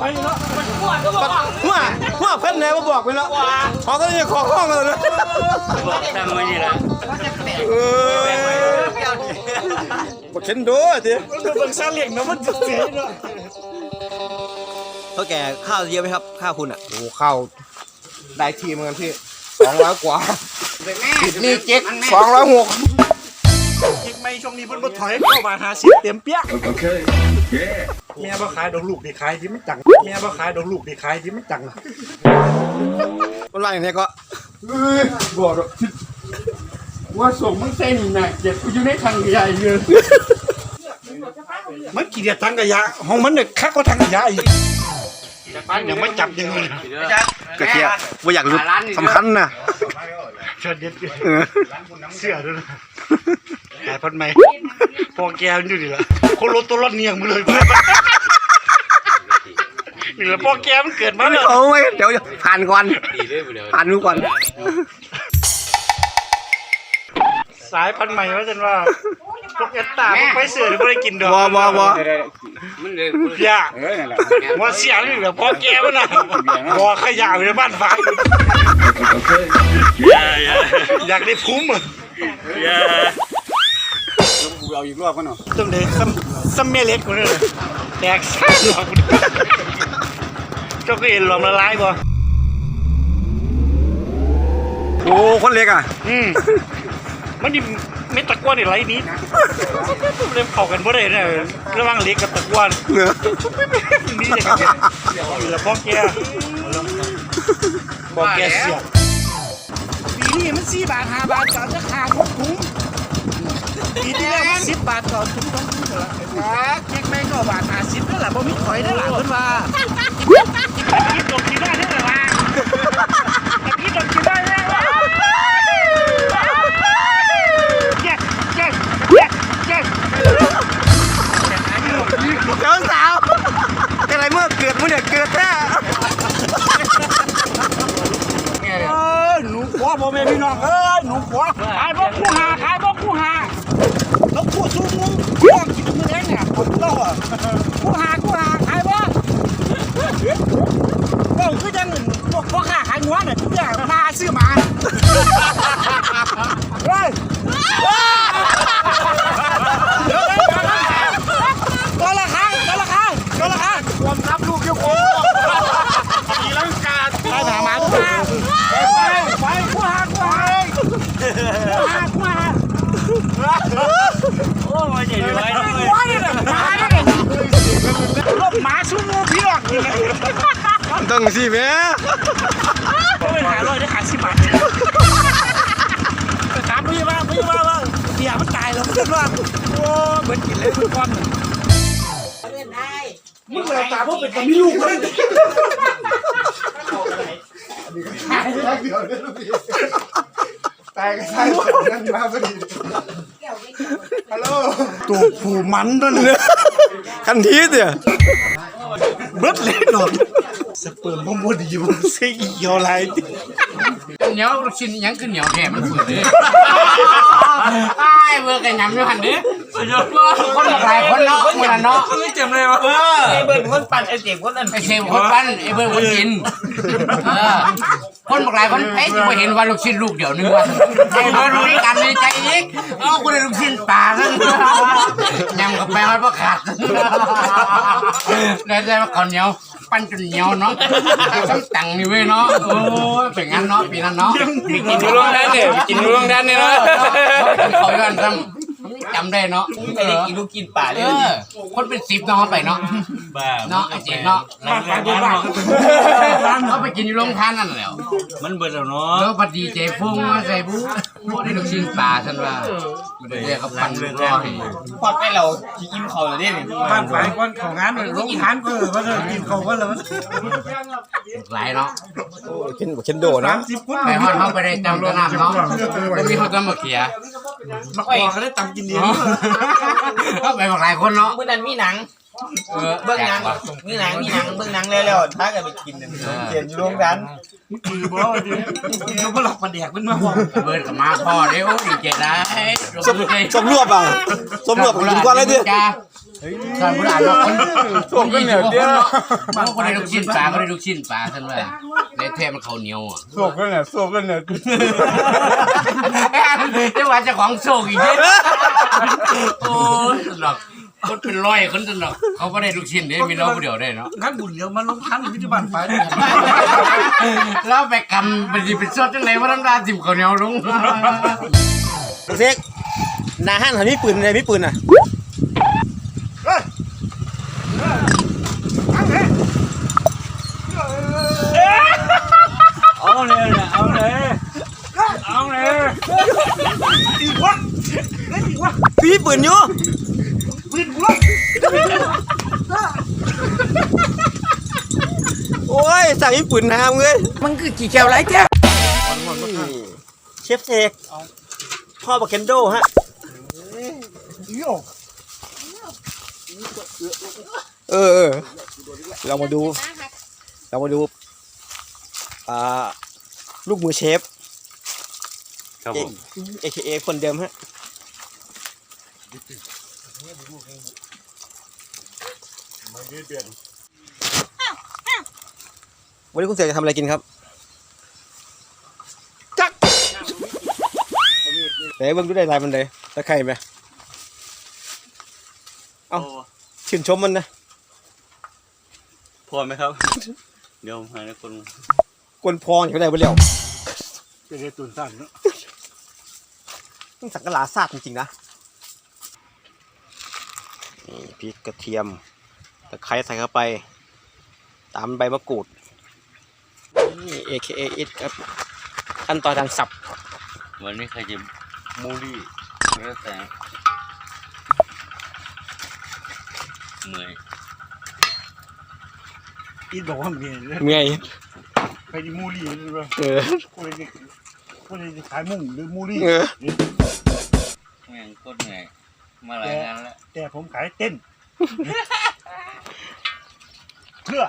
หัวก็บอกว่าหัวหัวเพิ่นไหนมาบอกไปแล้วขอก็จะขอห้องกันเลยบอกตั้งไว้นี่ละเออบอกเข็นดูสิเบิ่งซาเลียงนะมันจะเสียเนาะเท่าแก่ข้าวเยอะไหมครับ ข้าวคุณอะโอ้เข้าได้ทีเหมือนกันพี่สองร้อยกว่าติดหนี่เจ๊กสองร้อยหกยิงไม่ช่วงนี้เพิ่นบ่ถอยเข้ามาหาสิเต็มเปี้ย แม่บ่ขายดอกลูกนี่ขายที่มันจัง แม่บ่ขายดอกลูกนี่ขายที่มันจังมันว่าอย่างนี้ก็เอ้ยบอกหรอกว่าส่งมึงเส้นน่ะเจ็บกูอยู่ในทางใหญ่เลยมันกี่เดียทังกะยะห้องมันเนี่ยคักก็ทังกะยะอีกยังไม่จับยังเลยกระเทียมว่าอยากรู้สำคัญนะเชิญเด็ดเออเสื้อด้วย นะขายพันไหมพอแกมันอยู่นี่ละคนรถตัวรถเนียงมาเลยนี่แหละพอแกมันเกิดมาเนี่ยโอ้ยเดี๋ยวผ่านก่อนผ่านดูก่อน สายพันธุ์ใหม่ว่าจันว่าพวกเอสตาพวกไฟเสือหรือไม่ได้กินดอกบอบอบออย่าเออนั่นแหละว่าเสียนี่แบบพอแกมันน่ะบอขยะอยู่ในบ้านฟ้าอยากได้พุ่มอะกู เอาอีกรอบก็หน่อยต้องเลยซัมซัมเมเล็กคนนี้เลยแตกซ่าหรอกเจ้าก็เห็นหลอมละลายบ่โอ้คนเล็กอะอืมมันนี่เม็ดตะกร้วนนี่ไรนี้เริ่มเข้ากันบ่ได้เนี่ยระหว่างเล็กกับตะกร้วนเนื้อนี่เลยครับอยู่แล้วพ่อแกพ่อแกเสียบปีนี้มันสี่บาทห้าบาทก่อนจะขาดหกถุง ปีที่แล้วสิบบาทต่อถุงต้องถุงละเจ๊กแม่งก็บาทห้าสิบนั่นแหละบ่มีถอยนั่นแหละเพิ่นว่าพี่ตกกินได้นั่แหละว่าพี่ตกกินได้และเจ๊กเจ๊กเจ๊กเจ๊กเจ้าสาวเป็นไรเมื่อเกิดมึงเนี่ยเกิดแท้หนูขวพ่อแม่พี่น้องเอ้ยหนูขวขายบ่คู่หาขายบ่คู่หาแล้วคู่สู้มึงพ่อกิน คนเล่าอะกูหากูหาขายบ่ก็คือจังพวกพ่อค้าขายงัวน่ะทุกอย่างมาซื้อมา สิแม่ไปหาร้อยได้ขาดสิบบาทถามพี่ว่าพี่ว่าว่าเดี๋ยวมันตายแล้วมันจะว่าโอ้เหมือนกินเลยคุณก้อนมึงเราตาพวกเป็นตัวมีลูกเลยตายก็ใช่นั่นมาพอดีฮัลโหลตัวผูมันด้วยนะคันทีเดียเบิดเลยหนอน สเปิร์มบ่บ่ดีบ่เสียอีกยอไรติเหนียวลูกชิ้นยังขึ้นเหนียวแก่มันฝืดเลยไอ้เบอร์กันยำอยู่หันดิคนหลายคนเนาะคนละเนาะไม่จำเลยวะไอ้เบิร์ดคนปั่นไอ้เจ็บคนนั้นไอ้เซมคนปั้นไอ้เบอร์คนกินเออคนบอกหลายคนเอ้ยจะเห็นว่าลูกชิ้นลูกเดียวนึงว่าไอ้เบอร์รู้กันในใจอีกเอ้ากูได้ลูกชิ้นปลานั่นยำกับแป้งมันก็ขาดได้ได้มาข้าวเหนียว ปั้นจนเหนียวเนาะต้องตังนี่เว้ยเนาะโอ้ยเป็นงั้นเนาะปีนั้นเนาะกินอยู่ร่วงด้านเนี่ยกินอยู่ร่วงด้านเนี่ยนะเขาย้อนซ้ำจำได้เนาะไม่ได้กินลูกกินป่าเลเอยอคนเป็นสิบเนาะไปเนาะบ้าเนาะไอ้เจ๋งเนาะเขาไปกินอยู่โรงทานนั่นแหละมันเบิร์ดแล้วเนาะแล้วพอดีเจฟุ้งมาใส่บูได้ลูกชิ้นปลาฉันว่ามันเรียกเขาปั่นรอให้พอดไปเรากินเขาเลยเนี่ยบ้านฝ่ายคนของงานเลยลงทานก็เลยว่าจะกินเขาก็เลยหลายเนาะเข็นบอกเข็นโดนะสิบคนไปฮอดเขาไปได้จำตะนำเนาะแล้วมีคนต้องมาเขียมาขอเขาได้ตำกินเดียวเขาไปบอกหลายคนเนาะเมื่อนั้นมีหนัง เออเบื้องหนังนี่หนังนี่หนังเบื้องหนังแล้วๆถ้ากันไปกินเนี่ยเขียนอยู่โรงกันคือบ่ดิยกมาหลอกประเดียกมันมาบอกเบิร์ดกับมาพ่อเด้อดีเจได้สมสมรวบอะสมรวบกินก้อนเลยดิจ้าท่านผู้อ่านว่าคนคนยี่สิบกว่าคนเนาะบางคนได้ลูกชิ้นปลาก็ได้ลูกชิ้นปลาท่านว่าในแท้มันเขาวเหนียวอะโศกกันเนี่ยโศกกันเนี่ยเจ้าว่าเจ้าของโชคอีกเด้โอ้ยสนอก คนเป็นร้อยคนสนอกเขาไม่ได้ลูกชิ้นเด้มีเราผู้เดียวได้เนาะงั้นบุญเดียวมาลงทันวิจบันไฟด้วยกันแล้วไปกำเป็นสิเป็นสดจังไหนว่าน้ำตาสิบเขาวเหนียวลงเซ็กหนาหันหันมีปืนเลยมีปืนอะเอาเลยนะเอาเลยเอาเลยอีกวะเล่นอีกวะมีปืนอยู่ปืนกูละ โอ้ยสั่งมีปืนนะมึงเอ้ยมันคือกี่แก้วไรแก้วเชฟเสกพ่อบอกเคนโดฮะเอี้ยวเออเออ เรามาดู เรามาดู อ่า ลูกมือเชฟครับผมเอเค เอคนเดิมฮะวันนี้คุณเสกจะทำอะไรกินครับ จักไหนเบิ่งดูได้ลายมันเลยตะไคร่ไหมเอ้าชื่นชมมันนะพอไหมครับ เดี๋ยวหาในคนกวนพองอยู่ได้บ่เลี้ยวเป็นไอ้ตุนสั้นเนาะต้องสังกะหลาซาดจริงๆนะนี่พริกกระเทียม ตะไคร้ใส่เข้าไป ตามใบมะกรูดนี่ AKA it ครับขั้นตอนการสับวันนี้ใครจะมูลี่แล้วแต่เหนื่อยอีทบอกว่าเมียเนี่ยเมื่อยไปดิมูลี่หรือเปล่าเออกูเลยกูเลยขายมุ่งหรือมูลี่เออแม่งโคตรเหนื่อยมาหลายงานแล้วแต่ผมขายเต้น เพื่อ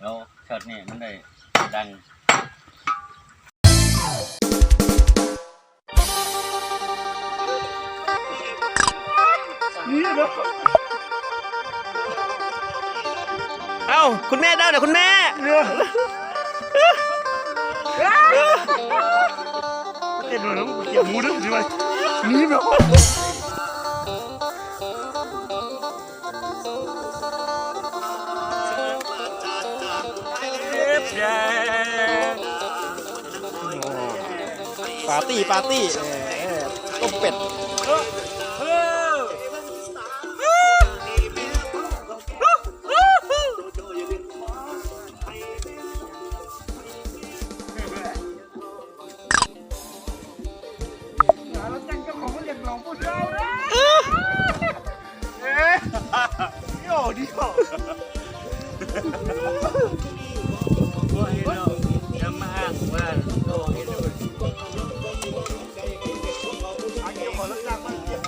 แล้วช็อตนี้มันได้ดังนี่เนาะเอ้าคุณแม่ได้เหรอคุณแม่เต้นด้วยแล้วกูเกี่ยวหมูด้วยสิวะนี่ แบบปาร์ตี้ปาร์ตี้เออต้มเป็ดแล้วจังเจ้าของเรียก เราผู้เจ้านะโย่ดิโย่จะมาอ้างว่าโอ้ยอันนี้ขอรักษามันเกี่ย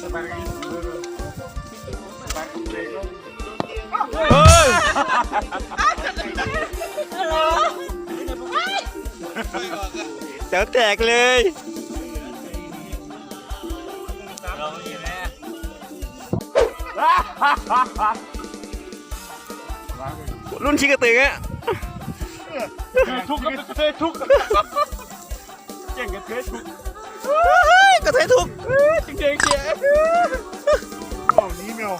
เสบายเฮ้ยเดี๋ยวแตกเลย เราอยู่แน่รุ่นชิกระตึงอะทุกข์กับกระเทยทุกข์เจ๋งกับกระเทยทุกข์กระเทยทุกจริงจริงเจียโอ้นี้เมียว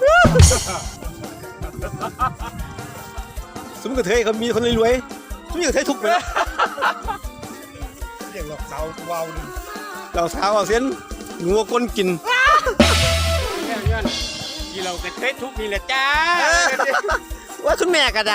สมมติกระเทยเขามีคนรวยๆสมมติกระเทยทุกไปแล้วเรียกหลอกเสาว้าวนึงเราเท้าเอาเส้นงัวก้นกิน ที่เรากระเทยทุกนี่แหละจ้า ว่าคุณแม่กระได